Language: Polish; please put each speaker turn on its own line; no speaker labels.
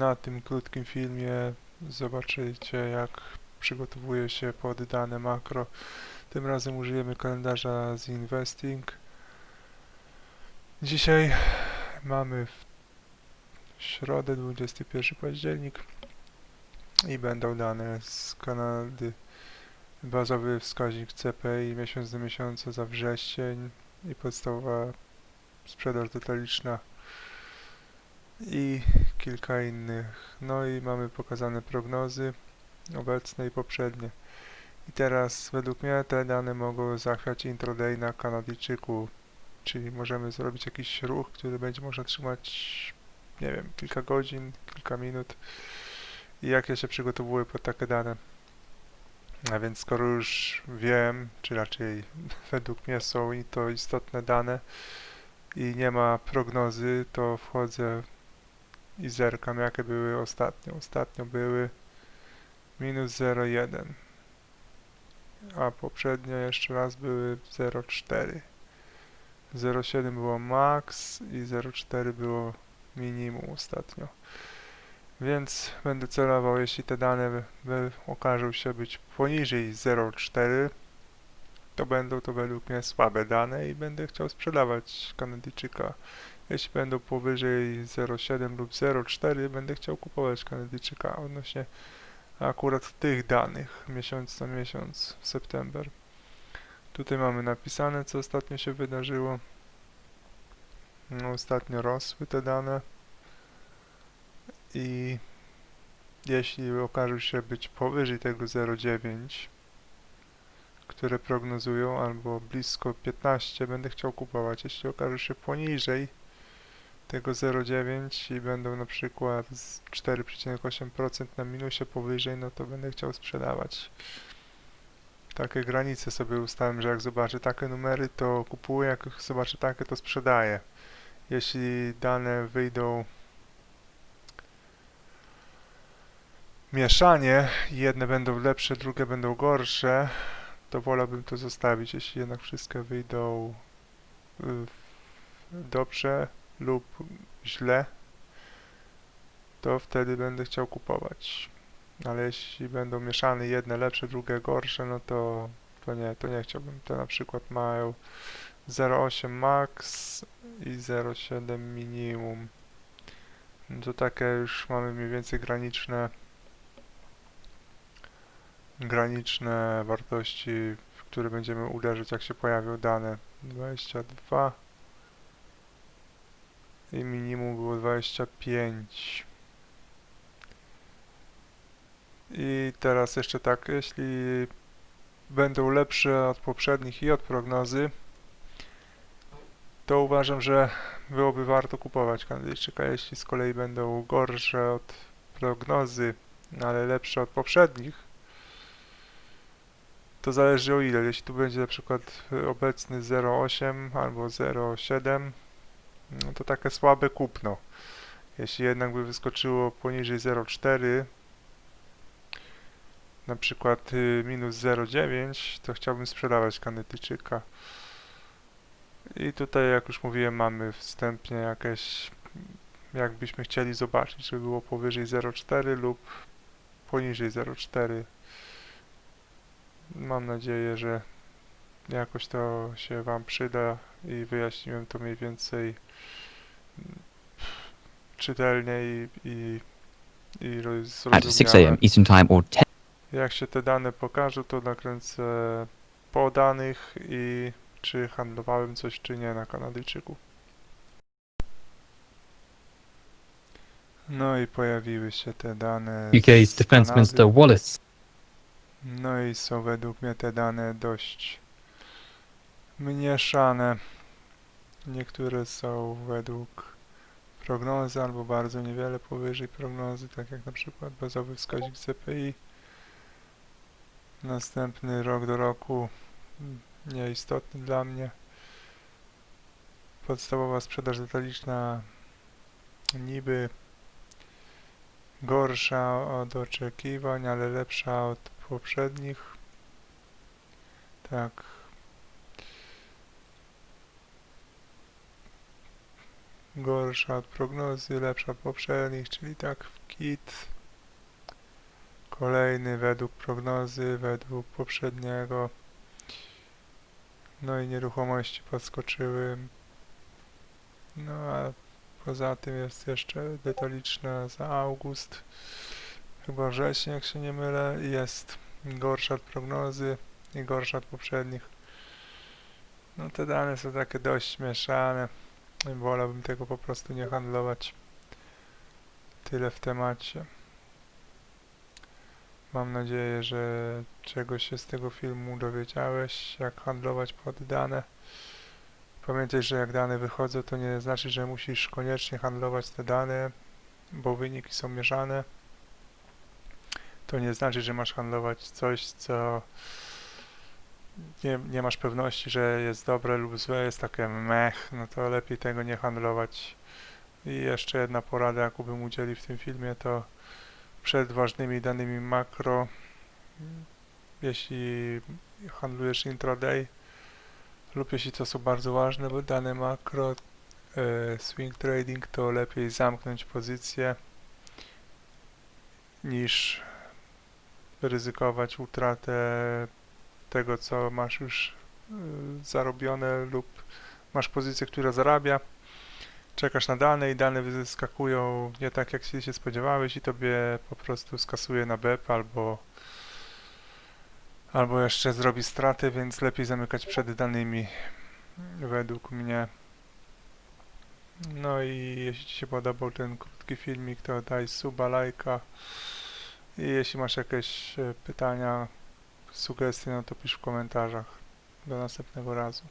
Na tym krótkim filmie zobaczycie jak przygotowuje się pod dane makro. Tym razem użyjemy kalendarza z Investing. Dzisiaj mamy środę 21 październik i będą dane z Kanady. Bazowy wskaźnik CPI miesiąc do miesiąca za wrzesień i podstawowa sprzedaż detaliczna i kilka innych. No i mamy pokazane prognozy obecne i poprzednie. I teraz według mnie te dane mogą zachwiać intraday na Kanadyjczyku, czyli możemy zrobić jakiś ruch, który będzie można trzymać, nie wiem, kilka godzin, kilka minut. I jak ja się przygotowuję pod takie dane. A więc skoro już wiem, czy raczej według mnie są to istotne dane i nie ma prognozy, to wchodzę i zerkam jakie były ostatnio. Ostatnio były minus 0,1 a poprzednio jeszcze raz były 0,4 0,7 było max i 0,4 było minimum ostatnio więc będę celował jeśli te dane okażą się być poniżej 0,4 to będą to według mnie słabe dane i będę chciał sprzedawać Kanadyjczyka jeśli będą powyżej 0,7 lub 0,4 będę chciał kupować Kanadyjczyka odnośnie akurat tych danych miesiąc na miesiąc, september. Tutaj mamy napisane co ostatnio się wydarzyło. No, ostatnio rosły te dane i jeśli okażą się być powyżej tego 0,9 które prognozują albo blisko 15 będę chciał kupować. Jeśli okaże się poniżej tego 0,9 i będą na przykład z 4,8% na minusie powyżej, no to będę chciał sprzedawać. Takie granice sobie ustałem, że jak zobaczę takie numery, to kupuję, jak zobaczę takie, to sprzedaję. Jeśli dane wyjdą mieszanie, jedne będą lepsze, drugie będą gorsze, to wolałbym to zostawić. Jeśli jednak wszystkie wyjdą y, dobrze, lub źle, to wtedy będę chciał kupować. Ale jeśli będą mieszane jedne lepsze, drugie gorsze, no to, to nie, to nie chciałbym. Te na przykład mają 0,8 max i 0,7 minimum. No to takie już mamy mniej więcej graniczne graniczne wartości, w które będziemy uderzyć jak się pojawią dane. 22 i minimum było 25 i teraz jeszcze tak, jeśli będą lepsze od poprzednich i od prognozy to uważam, że byłoby warto kupować Kanadyjczyka, jeśli z kolei będą gorsze od prognozy, ale lepsze od poprzednich to zależy o ile, jeśli tu będzie na przykład obecny 0,8 albo 0,7 no to takie słabe kupno. Jeśli jednak by wyskoczyło poniżej 0,4 na przykład y, minus 0,9 to chciałbym sprzedawać Kanadyjczyka. I tutaj jak już mówiłem mamy wstępnie jakieś jakbyśmy chcieli zobaczyć, żeby było powyżej 0,4 lub poniżej 0,4 mam nadzieję, że jakoś to się Wam przyda i wyjaśniłem to mniej więcej czytelnie i, i, i
at 6
zrozumiałe.
a.m. Eastern Time or 10
Jak się te dane pokażą, to nakręcę po danych i czy handlowałem coś, czy nie na Kanadyjczyku. No i pojawiły się te dane
UK's
z
Defence Minister. Wallace
No i są według mnie te dane dość mieszane. Niektóre są według prognozy albo bardzo niewiele powyżej prognozy, tak jak na przykład bazowy wskaźnik CPI. Następny rok do roku nieistotny dla mnie. Podstawowa sprzedaż detaliczna niby gorsza od oczekiwań, ale lepsza od poprzednich. Tak. Gorsza od prognozy, lepsza od poprzednich, czyli tak w hit. Kolejny według prognozy, według poprzedniego. No i nieruchomości podskoczyły. No a poza tym jest jeszcze detaliczna za august. Chyba wrzesień, jak się nie mylę. Jest gorsza od prognozy i gorsza od poprzednich. No te dane są takie dość mieszane. Wolałbym tego po prostu nie handlować. Tyle w temacie. Mam nadzieję, że czegoś się z tego filmu dowiedziałeś, jak handlować pod dane. Pamiętaj, że jak dane wychodzą, to nie znaczy, że musisz koniecznie handlować te dane, bo wyniki są mieszane. To nie znaczy, że masz handlować coś, co nie, nie masz pewności, że jest dobre lub złe, jest takie mech, no to lepiej tego nie handlować. I jeszcze jedna porada, jaką bym udzielił w tym filmie, to przed ważnymi danymi makro, jeśli handlujesz intraday lub jeśli to są bardzo ważne bo dane makro, e, swing trading, to lepiej zamknąć pozycję niż ryzykować utratę tego, co masz już y, zarobione lub masz pozycję, która zarabia, czekasz na dane i dane wyskakują nie tak, jak się, spodziewałeś i tobie po prostu skasuje na BEP albo albo jeszcze zrobi straty, więc lepiej zamykać przed danymi według mnie. No i jeśli Ci się podobał ten krótki filmik, to daj suba, lajka i jeśli masz jakieś e, pytania, sugestie, no to pisz w komentarzach. Do następnego razu.